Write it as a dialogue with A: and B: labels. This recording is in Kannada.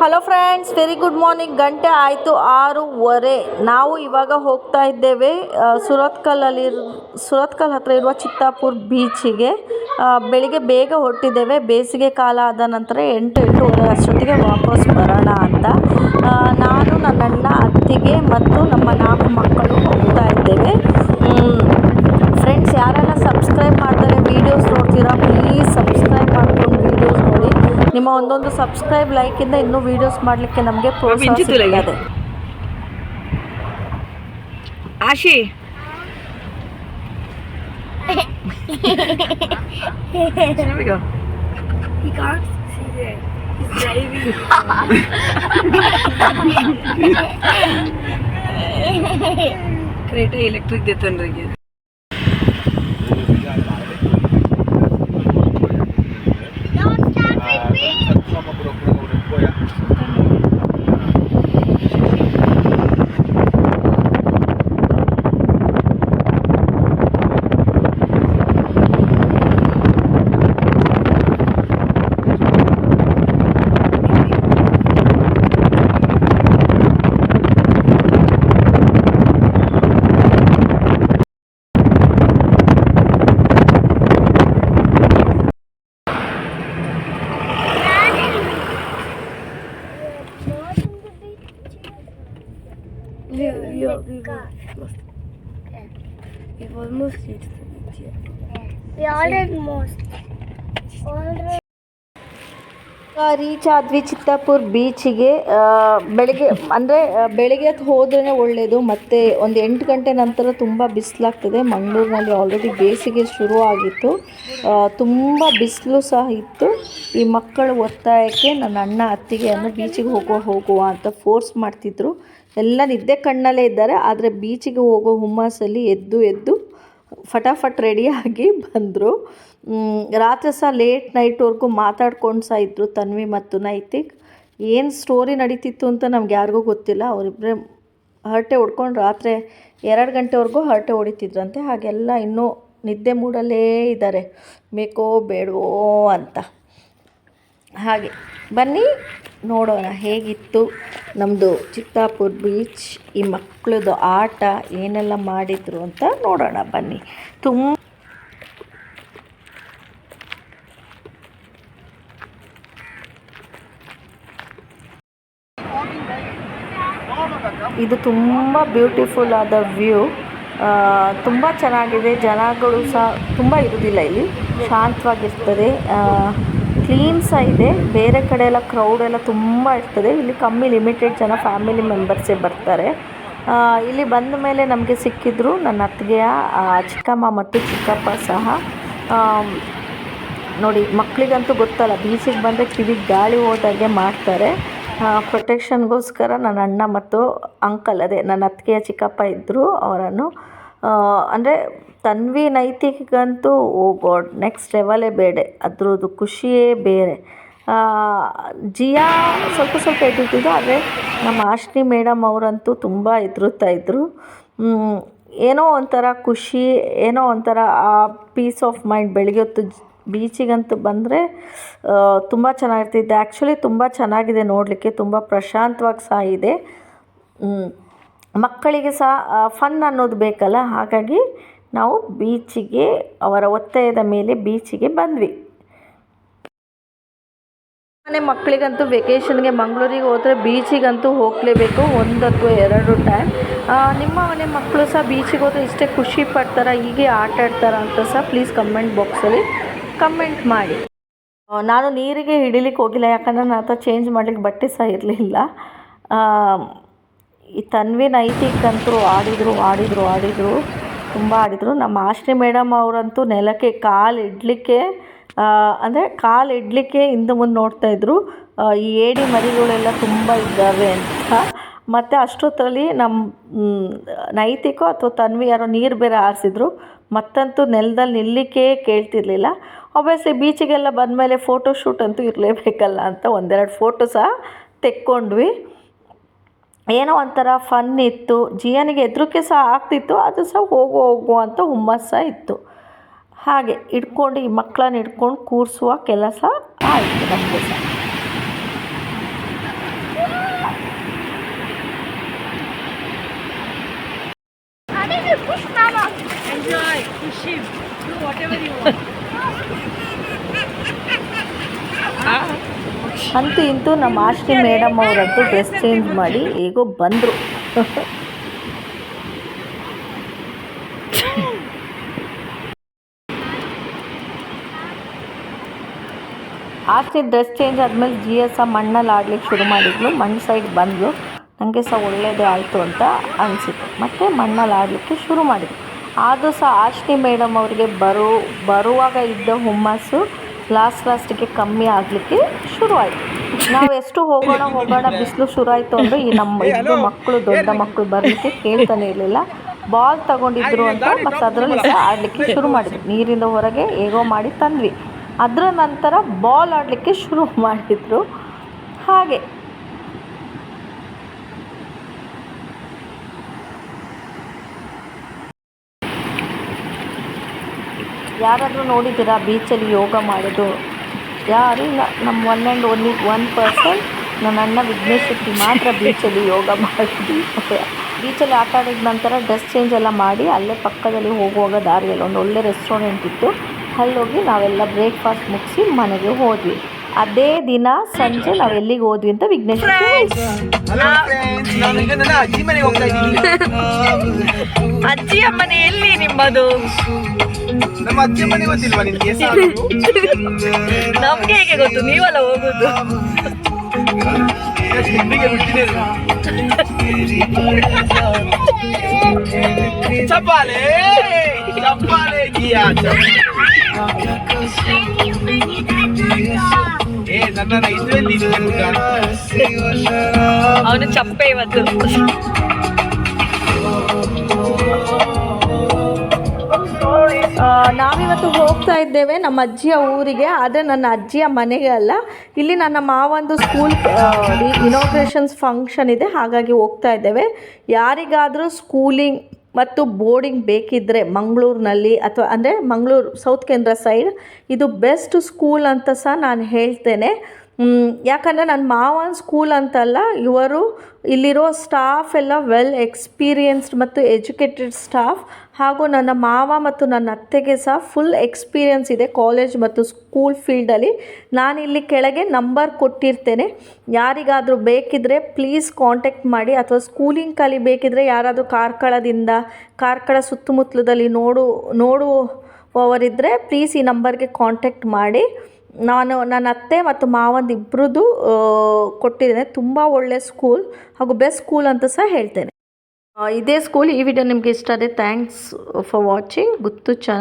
A: Hello friends very good morning ಗಂಟೆ ಆಯಿತು ಆರೂವರೆ. ನಾವು ಇವಾಗ ಹೋಗ್ತಾ ಇದ್ದೇವೆ ಸುರತ್ಕಲ್ಲಲ್ಲಿ ಸುರತ್ಕಲ್ ಹತ್ರ ಇರುವ ಚಿತ್ತಾಪುರ್ ಬೀಚಿಗೆ. ಬೆಳಿಗ್ಗೆ ಬೇಗ ಹೊರಟಿದ್ದೇವೆ. ಬೇಸಿಗೆ ಕಾಲ ಆದ ನಂತರ ಎಂಟು, ಎಂಟೂವರೆ ಅಷ್ಟೊತ್ತಿಗೆ ವಾಪಸ್ ಬರೋಣ ಅಂತ. ನಾನು, ನನ್ನ ಅಣ್ಣ, ಅತ್ತಿಗೆ ಮತ್ತು ನಮ್ಮ ನಾಲ್ಕು ಮಕ್ಕಳು ಹೋಗ್ತಾ ಇದ್ದೇವೆ. ಫ್ರೆಂಡ್ಸ್ ಯಾರೆಲ್ಲ ಸಬ್ಸ್ಕ್ರೈಬ್ ಮಾಡ್ತಾರೆ ವೀಡಿಯೋಸ್ ನೋಡ್ತೀರಾ ಪ್ಲೀಸ್ ಸಬ್ಸ್ಕ್ರೈಬ್ ಮಾಡ್ಕೊಂಡು ವೀಡಿಯೋಸ್ ನೋಡಿ ನಿಮ್ಮ ಒಂದೊಂದು ಸಬ್ಸ್ಕ್ರೈಬ್ ಲೈಕಿಂದ ಇನ್ನೂ ವಿಡಿಯೋಸ್ ಮಾಡಲಿಕ್ಕೆ ನಮಗೆ ಪ್ರೋತ್ಸಾಹ ಸಿಗ್ತದೆ.
B: ಆಶಿ.
C: ಕ್ರೇಟ ಎಲೆಕ್ಟ್ರಿಕ್ ದೇತನ್ರಿಗೆ almost, we've almost reached the beach here. We almost. Already.
A: Reach ಆದ್ವಿ ಚಿತ್ತಾಪುರ್ ಬೀಚಿಗೆ. ಬೆಳಗ್ಗೆ, ಅಂದರೆ ಬೆಳಗ್ಗೆ ಹೋದ್ರೇ ಒಳ್ಳೆಯದು ಮತ್ತು ಒಂದು ಎಂಟು ಗಂಟೆ ನಂತರ ತುಂಬ ಬಿಸಿಲಾಗ್ತದೆ. ಮಂಗಳೂರಿನಲ್ಲಿ ಆಲ್ರೆಡಿ ಬೇಸಿಗೆ ಶುರು ಆಗಿತ್ತು. ತುಂಬ ಬಿಸಿಲು ಸಹ ಇತ್ತು. ಈ ಮಕ್ಕಳು ಒತ್ತಾಯಕ್ಕೆ ನನ್ನ ಅಣ್ಣ ಅತ್ತಿಗೆಯನ್ನು ಬೀಚಿಗೆ ಹೋಗುವ ಹೋಗುವ ಅಂತ ಫೋರ್ಸ್ ಮಾಡ್ತಿದ್ರು. ಎಲ್ಲ ನಿದ್ದೆ ಕಣ್ಣಲ್ಲೇ ಇದ್ದಾರೆ. ಆದರೆ ಬೀಚಿಗೆ ಹೋಗೋ ಹುಮ್ಮಸ್ಸಲ್ಲಿ ಎದ್ದು ಎದ್ದು, ಫಟಾಫಟ್ ರೆಡಿಯಾಗಿ ಬಂದರು. ರಾತ್ರಿ ಸಹ ಲೇಟ್ ನೈಟ್ವರೆಗೂ ಮಾತಾಡ್ಕೊಂಡು ಸಹ ಇದ್ದರು ತನ್ವಿ ಮತ್ತು ನೈತಿಕ್. ಏನು ಸ್ಟೋರಿ ನಡೀತಿತ್ತು ಅಂತ ನಮ್ಗೆ ಯಾರಿಗೂ ಗೊತ್ತಿಲ್ಲ. ಅವರಿಬ್ಬರೇ ಹರಟೆ ಹೊಡ್ಕೊಂಡು ರಾತ್ರಿ ಎರಡು ಗಂಟೆವರೆಗೂ ಹರಟೆ ಹೊಡಿತಿದ್ರಂತೆ. ಹಾಗೆಲ್ಲ ಇನ್ನೂ ನಿದ್ದೆ ಮೂಡಲ್ಲೇ ಇದ್ದಾರೆ ಬೇಕೋ ಬೇಡವೋ ಅಂತ. ಹಾಗೆ, ಬನ್ನಿ ನೋಡೋಣ ಹೇಗಿತ್ತು ನಮ್ಮದು ಚಿತ್ತಾಪುರ್ ಬೀಚ್ ಈ ಮಕ್ಕಳದು ಆಟ ಏನೆಲ್ಲ ಮಾಡಿದರು ಅಂತ ನೋಡೋಣ ಬನ್ನಿ. ತುಂಬ ಇದು ತುಂಬ ಬ್ಯೂಟಿಫುಲ್ ಆದ ವ್ಯೂ ತುಂಬ ಚೆನ್ನಾಗಿದೆ. ಜನಗಳು ಸಹ ತುಂಬ ಇರೋದಿಲ್ಲ ಇಲ್ಲಿ. ಶಾಂತವಾಗಿರ್ತದೆ. ಕ್ಲೀನ್ ಸಹ ಇದೆ. ಬೇರೆ ಕಡೆ ಎಲ್ಲ ಕ್ರೌಡ್ ಎಲ್ಲ ತುಂಬ ಇರ್ತದೆ. ಇಲ್ಲಿ ಕಮ್ಮಿ ಲಿಮಿಟೆಡ್ ಜನ ಫ್ಯಾಮಿಲಿ ಮೆಂಬರ್ಸೇ ಬರ್ತಾರೆ. ಇಲ್ಲಿ ಬಂದ ಮೇಲೆ ನಮಗೆ ಸಿಕ್ಕಿದ್ರು ನನ್ನ ಅತ್ತಿಗೆಯ ಚಿಕ್ಕಮ್ಮ ಮತ್ತು ಚಿಕ್ಕಪ್ಪ ಸಹ. ನೋಡಿ ಮಕ್ಕಳಿಗಂತೂ ಗೊತ್ತಲ್ಲ ಬೀಚಿಗೆ ಬಂದರೆ ಕಿವಿಗೆ ಗಾಳಿ ಹೋದಾಗೆ ಮಾಡ್ತಾರೆ. ಪ್ರೊಟೆಕ್ಷನ್ಗೋಸ್ಕರ ನನ್ನ ಅಣ್ಣ ಮತ್ತು ಅಂಕಲ್ ಅದೇ, ನನ್ನ ಅತ್ತಿಗೆಯ ಚಿಕ್ಕಪ್ಪ ಇದ್ದರು ಅವರನ್ನು ಅಂದರೆ ತನ್ವಿ ನೈತಿಕಗಂತೂ, ಓ ಗಾಡ್ ನೆಕ್ಸ್ಟ್ ಲೆವೆಲೇ ಬೇಡ, ಅದ್ರದ್ದು ಖುಷಿಯೇ ಬೇರೆ. ಜಿಯಾ ಸ್ವಲ್ಪ ಸ್ವಲ್ಪ ಎದ್ದಿದ್ದು ಆದರೆ ನಮ್ಮ ಆಶ್ನಿ ಮೇಡಮ್ ಅವರಂತೂ ತುಂಬ ಎದುರುತ್ತಾ ಇದ್ದರು ಏನೋ ಒಂಥರ ಖುಷಿ, ಏನೋ ಒಂಥರ ಆ ಪೀಸ್ ಆಫ್ ಮೈಂಡ್ ಬೆಳಗ್ಗೆ ಹೊತ್ತು ಬೀಚಿಗಂತೂ ಬಂದರೆ ತುಂಬ ಚೆನ್ನಾಗಿರ್ತಿದ್ದೆ ಆ್ಯಕ್ಚುಲಿ ತುಂಬ ಚೆನ್ನಾಗಿದೆ ನೋಡಲಿಕ್ಕೆ, ತುಂಬ ಪ್ರಶಾಂತವಾಗಿ ಸಹ ಇದೆ. ಮಕ್ಕಳಿಗೆ ಸಹ ಫನ್ ಅನ್ನೋದು ಬೇಕಲ್ಲ? ಹಾಗಾಗಿ ನಾವು ಬೀಚಿಗೆ, ಅವರ ಒತ್ತಾಯದ ಮೇಲೆ ಬೀಚಿಗೆ ಬಂದ್ವಿ. ಮನೆ ಮಕ್ಕಳಿಗಂತೂ ವೆಕೇಷನ್ಗೆ ಮಂಗಳೂರಿಗೆ ಹೋದರೆ ಬೀಚಿಗಂತೂ ಹೋಗಲೇಬೇಕು, ಒಂದು ಅಥವಾ ಎರಡು ಟೈಮ್ ನಿಮ್ಮ ಮನೆ ಮಕ್ಕಳು ಸಹ ಬೀಚಿಗೆ ಹೋದರೆ ಇಷ್ಟೇ ಖುಷಿ ಪಡ್ತಾರ? ಹೀಗೆ ಆಟ ಆಡ್ತಾರ ಅಂತ ಸಹ ಪ್ಲೀಸ್ ಕಮೆಂಟ್ ಬಾಕ್ಸಲ್ಲಿ ಕಮೆಂಟ್ ಮಾಡಿ. ನಾನು ನೀರಿಗೆ ಹಿಡಿಲಿಕ್ಕೆ ಹೋಗಿಲ್ಲ, ಯಾಕಂದರೆ ನಾನು ಹತ್ರ ಚೇಂಜ್ ಮಾಡಲಿಕ್ಕೆ ಬಟ್ಟೆ ಸಹ ಇರಲಿಲ್ಲ. ಈ ತನ್ವಿ ನೈತಿಕ್ಕಂತೂ ಆಡಿದರು ಆಡಿದರು ಆಡಿದರು, ತುಂಬ ಆಡಿದರು. ನಮ್ಮ ಆಶ್ರಿ ಮೇಡಮ್ ಅವರಂತೂ ನೆಲಕ್ಕೆ ಕಾಲು ಇಡಲಿಕ್ಕೆ ಅಂದರೆ ಕಾಲು ಇಡಲಿಕ್ಕೆ ಹಿಂದೆ ಮುಂದೆ ನೋಡ್ತಾಯಿದ್ರು ಈ ಏಡಿ ಮರಿಗಳೆಲ್ಲ ತುಂಬ ಇದ್ದಾವೆ ಅಂತ. ಮತ್ತು ಅಷ್ಟೊತ್ತರಲ್ಲಿ ನಮ್ಮ ನೈತಿಕೋ ಅಥವಾ ತನ್ವಿ ಯಾರೋ ನೀರು ಬೇರೆ ಆರಿಸಿದ್ರು. ಮತ್ತಂತೂ ನೆಲದಲ್ಲಿ ನಿಲ್ಲಿಕ್ಕೇ ಕೇಳ್ತಿರ್ಲಿಲ್ಲ. ಒಬ್ವಿಯಸ್ಲಿ ಬೀಚಿಗೆಲ್ಲ ಬಂದ ಮೇಲೆ ಫೋಟೋ ಶೂಟ್ ಅಂತೂ ಇರಲೇಬೇಕಲ್ಲ ಅಂತ ಒಂದೆರಡು ಫೋಟೋ ಸಹ ತೆಕ್ಕೊಂಡ್ವಿ. ಏನೋ ಒಂಥರ ಫನ್ ಇತ್ತು. ಜಿಯನಿಗೆ ಹೆದರಿಕೆ ಸಹ ಆಗ್ತಿತ್ತು, ಅದು ಸಹ ಹೋಗೋ ಹೋಗೋ ಅಂತ ಹುಮ್ಮಸ್ಸ ಇತ್ತು. ಹಾಗೆ ಇಟ್ಕೊಂಡು ಈ ಮಕ್ಕಳನ್ನ ಹಿಡ್ಕೊಂಡು ಕೂರಿಸುವ ಕೆಲಸ ಆಯಿತು ನಮಗೆ ಸಹ. Enjoy. ಅಂತೂ ಇಂತೂ ನಮ್ಮ ಆಶ್ರಿ ಮೇಡಮ್ ಅವರಂತೂ ಡ್ರೆಸ್ ಚೇಂಜ್ ಮಾಡಿ ಹೇಗೋ ಬಂದರು. ಆಸ್ತಿ ಡ್ರೆಸ್ ಚೇಂಜ್ ಆದಮೇಲೆ ಜಿ ಎಸ್ ಆ ಮಣ್ಣಲ್ಲಿ ಆಡ್ಲಿಕ್ಕೆ ಶುರು ಮಾಡಿದ್ಲು, ಮಣ್ಣು ಸೈಡ್ ಬಂದಳು ನನಗೆ ಸಹ ಒಳ್ಳೆಯದೇ ಆಯಿತು ಅಂತ ಅನಿಸಿತು ಮತ್ತು ಮಣ್ಣಲ್ಲಿ ಆಡಲಿಕ್ಕೆ ಶುರು ಮಾಡಿದ್ರು ಆದರೂ ಸಹ ಆಶ್ನಿ ಮೇಡಮ್ ಅವರಿಗೆ ಬರೋ, ಬರುವಾಗ ಇದ್ದ ಹುಮ್ಮಸ್ಸು ಲಾಸ್ಟ್ ಲಾಸ್ಟಿಗೆ ಕಮ್ಮಿ ಆಗಲಿಕ್ಕೆ ಶುರು ಆಯ್ತು ನಾವು ಎಷ್ಟು ಹೋಗೋಣ ಹೋಗೋಣ ಬಿಸಿಲು ಶುರು ಆಯ್ತು ಅಂದರೆ ಈ ನಮ್ಮ ಇಬ್ಬರು ಮಕ್ಕಳು ದೊಡ್ಡ ಮಕ್ಕಳು ಬರಲಿಕ್ಕೆ ಕೇಳ್ತಾನೆ ಇರಲಿಲ್ಲ. ಬಾಲ್ ತಗೊಂಡಿದ್ರು ಅಂತ ಮತ್ತೆ ಅದರಲ್ಲಿ ಸಹ ಆಡಲಿಕ್ಕೆ ಶುರು ಮಾಡಿದ್ವಿ ನೀರಿಂದ ಹೊರಗೆ ಹೇಗೋ ಮಾಡಿ ತಂದ್ವಿ. ಅದರ ನಂತರ ಬಾಲ್ ಆಡಲಿಕ್ಕೆ ಶುರು ಮಾಡಿದ್ರು. ಹಾಗೆ. ಯಾರಾದರೂ ನೋಡಿದ್ದೀರಾ? ಬೀಚಲ್ಲಿ ಯೋಗ ಮಾಡೋದು. ಯಾರು ಇಲ್ಲ. ನಮ್ಮ one and only one person ನನ್ನ ಅಣ್ಣ ವಿಘ್ನೇಶ್ ಶೆಟ್ಟಿ ಮಾತ್ರ ಬೀಚಲ್ಲಿ ಯೋಗ ಮಾಡಿದ್ವಿ ಬೀಚಲ್ಲಿ ಆಟ ಆಡಿದ ನಂತರ ಡ್ರೆಸ್ ಚೇಂಜ್ ಎಲ್ಲ ಮಾಡಿ ಅಲ್ಲೇ ಪಕ್ಕದಲ್ಲಿ ಹೋಗುವಾಗ ದಾರಿಯಲ್ಲಿ ಒಂದು ಒಳ್ಳೆ ರೆಸ್ಟೋರೆಂಟ್ ಇತ್ತು. ಅಲ್ಲೋಗಿ ನಾವೆಲ್ಲ ಬ್ರೇಕ್ಫಾಸ್ಟ್ ಮುಗಿಸಿ ಮನೆಗೆ ಹೋದ್ವಿ. ಅದೇ ದಿನ ಸಂಜೆ ನಾವು ಎಲ್ಲಿಗೆ ಹೋದ್ವಿ ಅಂತ ವಿಘ್ನೇಶ್ ಶೆಟ್ಟಿ
D: ಹಲೋ ಫ್ರೆಂಡ್ಸ್ ನಾನು ನನ್ನ ಅಜ್ಜಿ
B: ಅಜ್ಜಿಯ ಎಲ್ಲಿ ನಿಮ್ಮದು?
D: ನಮ್ಮ ಅಜ್ಜಿ ಮನೆ ಗೊತ್ತಿಲ್ವಾ ನಿನ್ಗೆ ಸಾಕು
B: ನಮ್ಗೆ ಹೇಗೆ ಗೊತ್ತು? ನೀವಲ್ಲ ಹೋಗುದು.
D: ನಿಮಗೆ ಬಿಟ್ಟಿದೆ ಚಪ್ಪಾಲೆ ಚಪ್ಪಾಲೆ ಗಿಯಾ ಏ ನನ್ನ ಇದರಲ್ಲಿ
B: ಅವನು ಚಪ್ಪೆ ಇವತ್ತು.
A: ನಾವಿವತ್ತು ಹೋಗ್ತಾ ಇದ್ದೇವೆ ನಮ್ಮ ಅಜ್ಜಿಯ ಊರಿಗೆ, ಆದರೆ ನನ್ನ ಅಜ್ಜಿಯ ಮನೆಗೆ ಅಲ್ಲ. ಇಲ್ಲಿ ನನ್ನ ಮಾವಂದು ಸ್ಕೂಲ್ ಇನಾಗ್ರೇಷನ್ಸ್ ಫಂಕ್ಷನ್ ಇದೆ, ಹಾಗಾಗಿ ಹೋಗ್ತಾ ಇದ್ದೇವೆ. ಯಾರಿಗಾದರೂ ಸ್ಕೂಲಿಂಗ್ ಮತ್ತು ಬೋರ್ಡಿಂಗ್ ಬೇಕಿದ್ದರೆ ಮಂಗಳೂರಿನಲ್ಲಿ ಅಥವಾ ಅಂದರೆ ಮಂಗಳೂರು ಸೌತ್ ಕೇಂದ್ರ ಸೈಡ್ ಇದು ಬೆಸ್ಟ್ ಸ್ಕೂಲ್ ಅಂತ ಸಹ ನಾನು ಹೇಳ್ತೇನೆ. ಯಾಕಂದರೆ ನನ್ನ ಮಾವನ ಸ್ಕೂಲ್ ಅಂತಲ್ಲ, ಇವರು ಇಲ್ಲಿರೋ ಸ್ಟಾಫ್ ಎಲ್ಲ ವೆಲ್ ಎಕ್ಸ್ಪೀರಿಯನ್ಸ್ಡ್ ಮತ್ತು ಎಜುಕೇಟೆಡ್ ಸ್ಟಾಫ್ ಹಾಗೂ ನನ್ನ ಮಾವ ಮತ್ತು ನನ್ನ ಅತ್ತೆಗೆ ಸಹ ಫುಲ್ ಎಕ್ಸ್ಪೀರಿಯನ್ಸ್ ಇದೆ ಕಾಲೇಜ್ ಮತ್ತು ಸ್ಕೂಲ್ ಫೀಲ್ಡಲ್ಲಿ ನಾನಿಲ್ಲಿ ಕೆಳಗೆ ನಂಬರ್ ಕೊಟ್ಟಿರ್ತೇನೆ. ಯಾರಿಗಾದರೂ ಬೇಕಿದ್ದರೆ ಪ್ಲೀಸ್ ಕಾಂಟ್ಯಾಕ್ಟ್ ಮಾಡಿ. ಅಥವಾ ಸ್ಕೂಲಿಂಗ್ ಕಲಿಬೇಕಿದ್ರೆ ಯಾರಾದರೂ ಕಾರ್ಕಳದಿಂದ, ಕಾರ್ಕಳ ಸುತ್ತಮುತ್ತಲದಲ್ಲಿ ನೋಡು ನೋಡುವವರಿದ್ದರೆ ಪ್ಲೀಸ್ ಈ ನಂಬರ್ಗೆ ಕಾಂಟ್ಯಾಕ್ಟ್ ಮಾಡಿ. ನಾನು, ನನ್ನ ಅತ್ತೆ ಮತ್ತು ಮಾವಂದು ಇಬ್ಬರದ್ದು ಕೊಟ್ಟಿದ್ದೇನೆ. ತುಂಬ ಒಳ್ಳೆಯ ಸ್ಕೂಲ್ ಹಾಗೂ ಬೆಸ್ಟ್ ಸ್ಕೂಲ್ ಅಂತ ಸಹ ಹೇಳ್ತೇನೆ. ಇದೇ ಸ್ಕೂಲ್ ಈ ವಿಡಿಯೋ ನಿಮಗೆ ಇಷ್ಟ ಆದರೆ thanks for watching Guttu channel